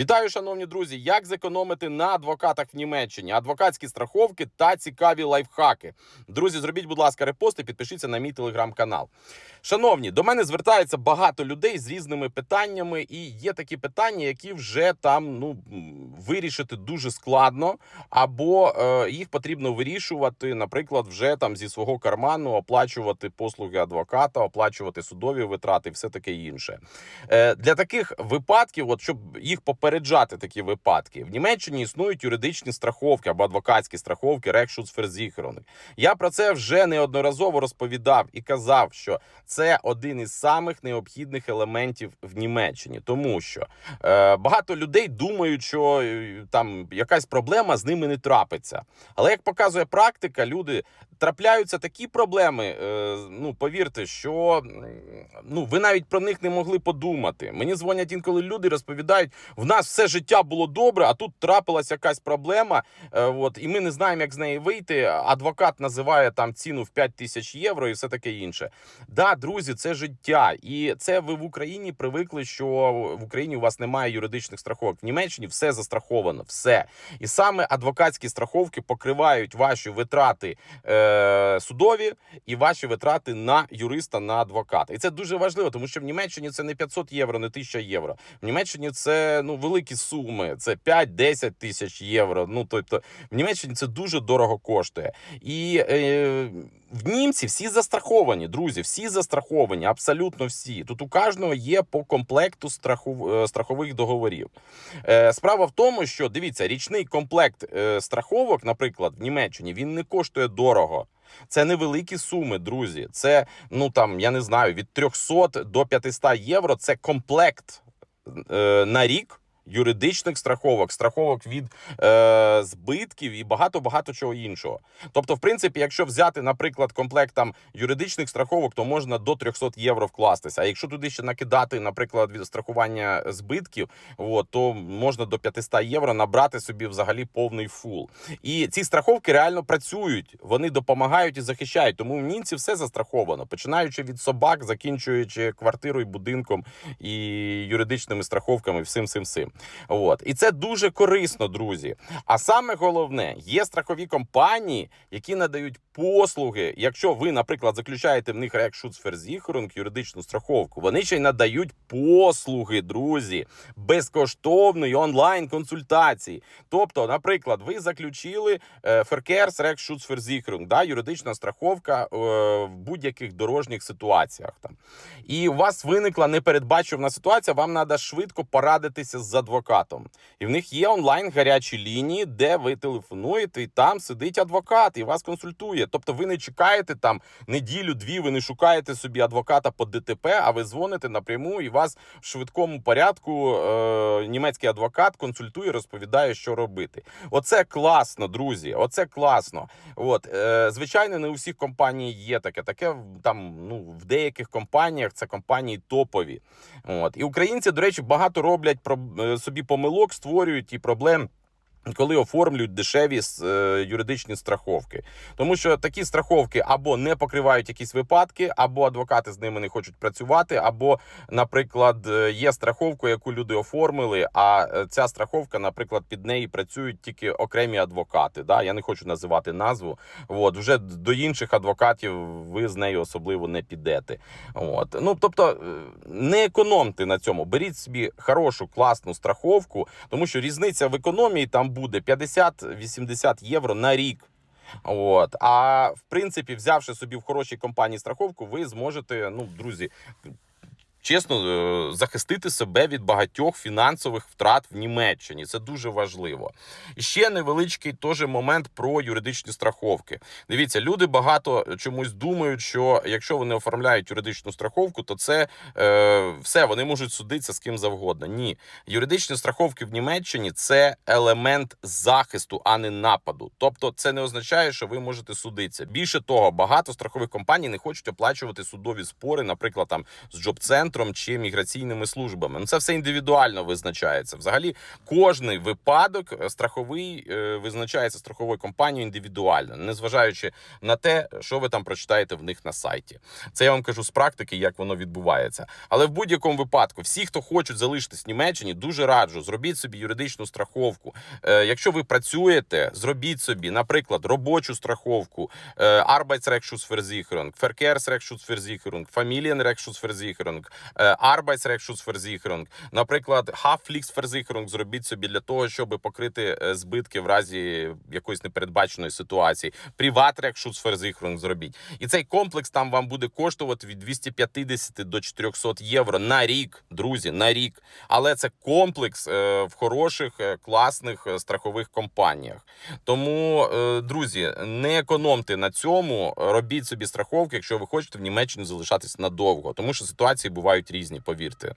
Вітаю, шановні друзі! Як зекономити на адвокатах в Німеччині? Адвокатські страховки та цікаві лайфхаки. Друзі, зробіть, будь ласка, репост і підпишіться на мій телеграм-канал. Шановні, до мене звертається багато людей з різними питаннями, і є такі питання, які вже там ну вирішити дуже складно, або е, їх потрібно вирішувати, наприклад, вже там зі свого карману оплачувати послуги адвоката, оплачувати судові витрати, все таке інше. Е, для таких випадків, от щоб їх попереджати, такі випадки, в Німеччині існують юридичні страховки або адвокатські страховки Rechtschutzversicherung. Я про це вже неодноразово розповідав і казав, що це один із самих необхідних елементів в Німеччині, тому що е, багато людей думають, що е, там якась проблема з ними не трапиться. Але як показує практика, люди трапляються такі проблеми. Е, ну повірте, що ну ви навіть про них не могли подумати. Мені дзвонять інколи люди, розповідають, в нас все життя було добре, а тут трапилась якась проблема. Е, от і ми не знаємо, як з неї вийти. Адвокат називає там ціну в 5 тисяч євро і все таке інше. Да, друзі, це життя, і це ви в Україні привикли, що в Україні у вас немає юридичних страховок. В Німеччині все застраховано, все. І саме адвокатські страховки покривають ваші витрати е, судові і ваші витрати на юриста, на адвоката. І це дуже важливо, тому що в Німеччині це не 500 євро, не 1000 євро. В Німеччині це ну великі суми. Це 5-10 тисяч євро. Ну тобто в Німеччині це дуже дорого коштує. І е, німці всі застраховані, друзі, всі застраховані, абсолютно всі. Тут у кожного є по комплекту страхов, е, страхових договорів. Е, Справа в тому, що дивіться, річний комплект е, страховок, наприклад, в Німеччині він не коштує дорого. Це невеликі суми, друзі. Це ну там я не знаю від 300 до 500 євро. Це комплект е, на рік. Юридичних страховок, страховок від е, збитків і багато багато чого іншого. Тобто, в принципі, якщо взяти, наприклад, комплект там юридичних страховок, то можна до 300 євро вкластися. А якщо туди ще накидати, наприклад, від страхування збитків, от, то можна до 500 євро набрати собі взагалі повний фул. І ці страховки реально працюють, вони допомагають і захищають. Тому в німці все застраховано, починаючи від собак, закінчуючи квартирою, будинком і юридичними страховками, всім всім всім. От і це дуже корисно, друзі. А саме головне, є страхові компанії, які надають послуги. Якщо ви, наприклад, заключаєте в них Rechtschutzversicherung, юридичну страховку, вони ще й надають послуги, друзі, безкоштовної онлайн консультації. Тобто, наприклад, ви заключили е, Verkehrs да, юридична страховка е, в будь-яких дорожніх ситуаціях. Там і у вас виникла непередбачувана ситуація. Вам треба швидко порадитися з адвокатом. І в них є онлайн гарячі лінії, де ви телефонуєте, і там сидить адвокат і вас консультує. Тобто, ви не чекаєте там неділю-дві, ви не шукаєте собі адвоката по ДТП, а ви дзвоните напряму, і вас в швидкому порядку е, німецький адвокат консультує, розповідає, що робити. Оце класно, друзі. Оце класно. От е, звичайно, не у всіх компаній є таке. Таке там ну в деяких компаніях це компанії топові. От і українці, до речі, багато роблять про е, собі помилок, створюють і проблем. Коли оформлюють дешеві е, юридичні страховки, тому що такі страховки або не покривають якісь випадки, або адвокати з ними не хочуть працювати, або, наприклад, е, є страховка, яку люди оформили. А е, ця страховка, наприклад, під неї працюють тільки окремі адвокати. Да? Я не хочу називати назву. От вже до інших адвокатів ви з нею особливо не підете. От ну тобто не економте на цьому. Беріть собі хорошу класну страховку, тому що різниця в економії там буде 50-80 євро на рік. От а в принципі, взявши собі в хорошій компанії страховку, ви зможете, ну друзі. Чесно, е, захистити себе від багатьох фінансових втрат в Німеччині. Це дуже важливо. І ще невеличкий теж момент про юридичні страховки. Дивіться, люди багато чомусь думають, що якщо вони оформляють юридичну страховку, то це е, все вони можуть судитися з ким завгодно. Ні, юридичні страховки в Німеччині це елемент захисту, а не нападу. Тобто, це не означає, що ви можете судитися. Більше того, багато страхових компаній не хочуть оплачувати судові спори, наприклад, там з джоб-центром центром чи міграційними службами. Ну це все індивідуально визначається. Взагалі, кожний випадок е, страховий е, визначається страховою компанією індивідуально, незважаючи на те, що ви там прочитаєте в них на сайті. Це я вам кажу з практики, як воно відбувається. Але в будь-якому випадку, всі, хто хочуть залишитись в Німеччині, дуже раджу, зробіть собі юридичну страховку. Е, якщо ви працюєте, зробіть собі, наприклад, робочу страховку, е, Arbeitsrechtsschutzversicherung, Verkehrsrechtsschutzversicherung, Е, Arbeitsrechtsschutzversicherung, наприклад, Haftpflichtversicherung зробіть собі для того, щоб покрити е, збитки в разі якоїсь непередбаченої ситуації. Privatrechtsschutzversicherung зробіть. І цей комплекс там вам буде коштувати від 250 до 400 євро на рік, друзі, на рік. Але це комплекс е, в хороших, класних страхових компаніях. Тому, друзі, не економте на цьому, робіть собі страховки, якщо ви хочете в Німеччині залишатись надовго, тому що ситуації бувають різні, повірте.